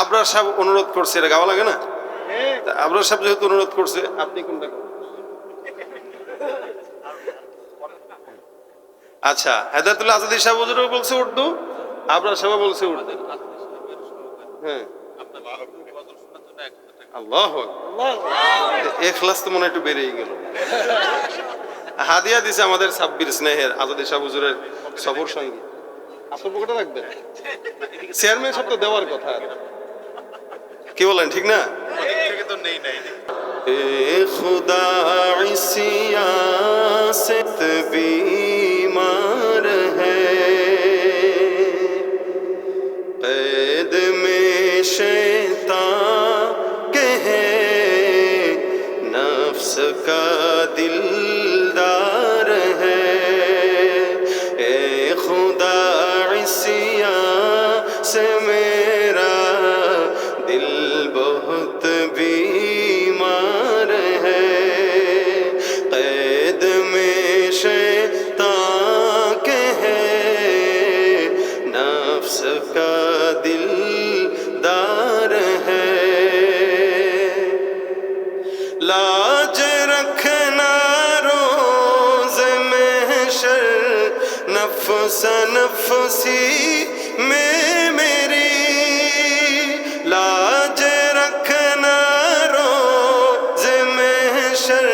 আবরার সাহেব অনুরোধ করছে, এটা গাওয়া লাগে না? আবরার সাহেব যেহেতু অনুরোধ করছে, আপনি কোনটা? আচ্ছা হেদায়তুল্লাহ আজাদি সাহেব হুজুরও বলছে উর্দু, আবরার সাহেব বলছে উর্দু। হ্যাঁ। একটু গেল। হাদিয়া দিছে আমাদের সাব্বির স্নেহের আজাদি শাহ হুজুরের সফর সঙ্গী। আসল পকেটে চেয়ারম্যান সব তো দেওয়ার কথা। কি বলেন, ঠিক না? এ খুদা সিয়াসত বিমা کا دل دار ہے۔ لاج رکھنا روز میں شر نفس نفسی میں میری۔ لاج رکھنا روز میں شر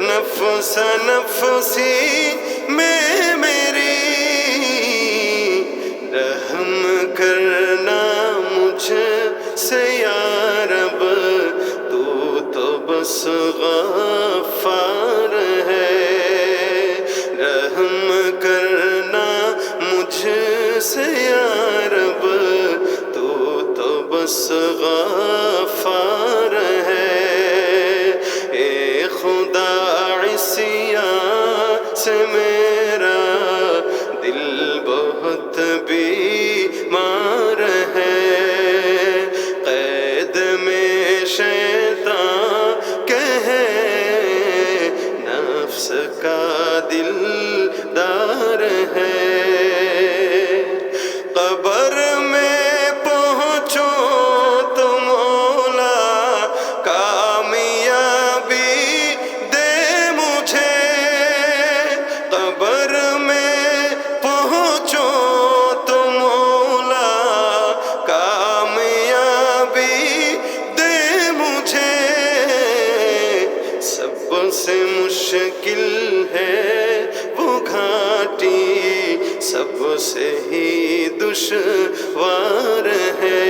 نفس نفسی سے یا رب، تو تو بس غفار ہے۔ رحم کرنا مجھ سے یا رب، تو تو بس غفار سے ہی دشوار ہے۔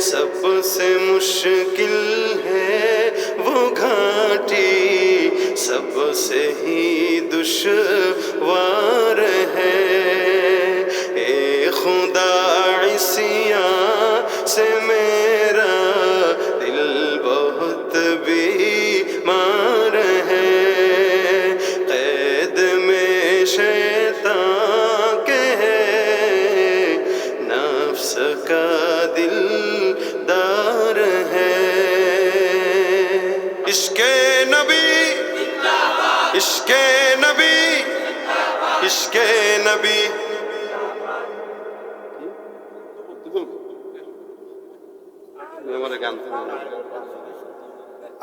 سب سے مشکل ہے وہ گھاٹی سب سے ہی دشوار ইশকে নবী ইশকে নবী ইশকে নবী।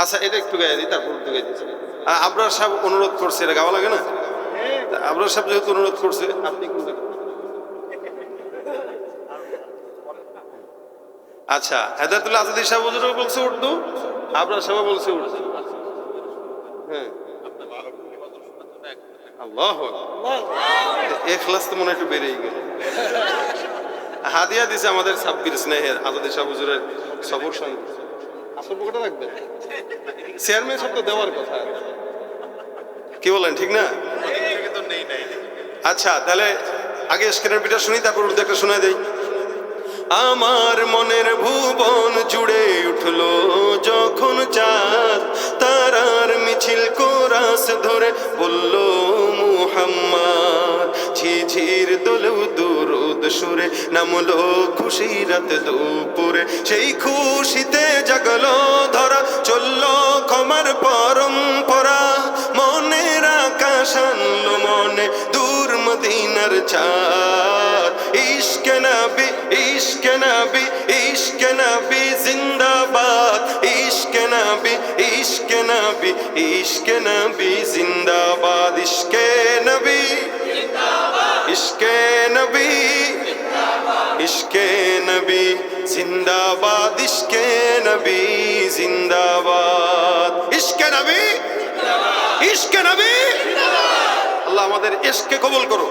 আচ্ছা এটা একটু গাই দিই, তারপর একটু গাই দিচ্ছি আবরার সাহেব অনুরোধ করছে, এটা গাওয়া লাগে না? আবরার সাহেব যেহেতু অনুরোধ করছে, আপনি আচ্ছা হেদায়তুল্লাহ আজাদি সাহেব বলছে উর্দু? আবরার সাহেব বলছে হ্যাঁ। মনে একটু হাদিয়া দিছে আমাদের সফর সঙ্গী। আসল সব তো দেওয়ার কথা। কি বলেন, ঠিক না? আচ্ছা তাহলে আগে স্ক্রিনের পিঠা শুনি, তারপর উর্দু একটা শোনা দেই। আমার মনের ভুবন জুড়ে উঠল যখন চাঁদ, তারার মিছিল কোরাস ধরে বলল, মুহাম্মদ, ঝিঝির দুরুদ সুরে নামলো খুশি রাত দুপুরে। সেই খুশিতে জাগলো ধরা, চলল ক্ষমার পরম্পরা। মনের আকাশ আনলো মনে দূর মদিনার চাঁদ। ইশকে নবী ইশকে নবী ইশকে নবী জিন্দাবাদ ইশকে নবী ইশকে নবী ইশকে নবী জিন্দাবাদ ইশকে নবী ইশকে নবী ইশকে নবী জিন্দাবাদ ইশকে নবী জিন্দাবাদ ইশকে নবী ইশকে নবী আল্লাহ আমাদের ইশকে কবুল করো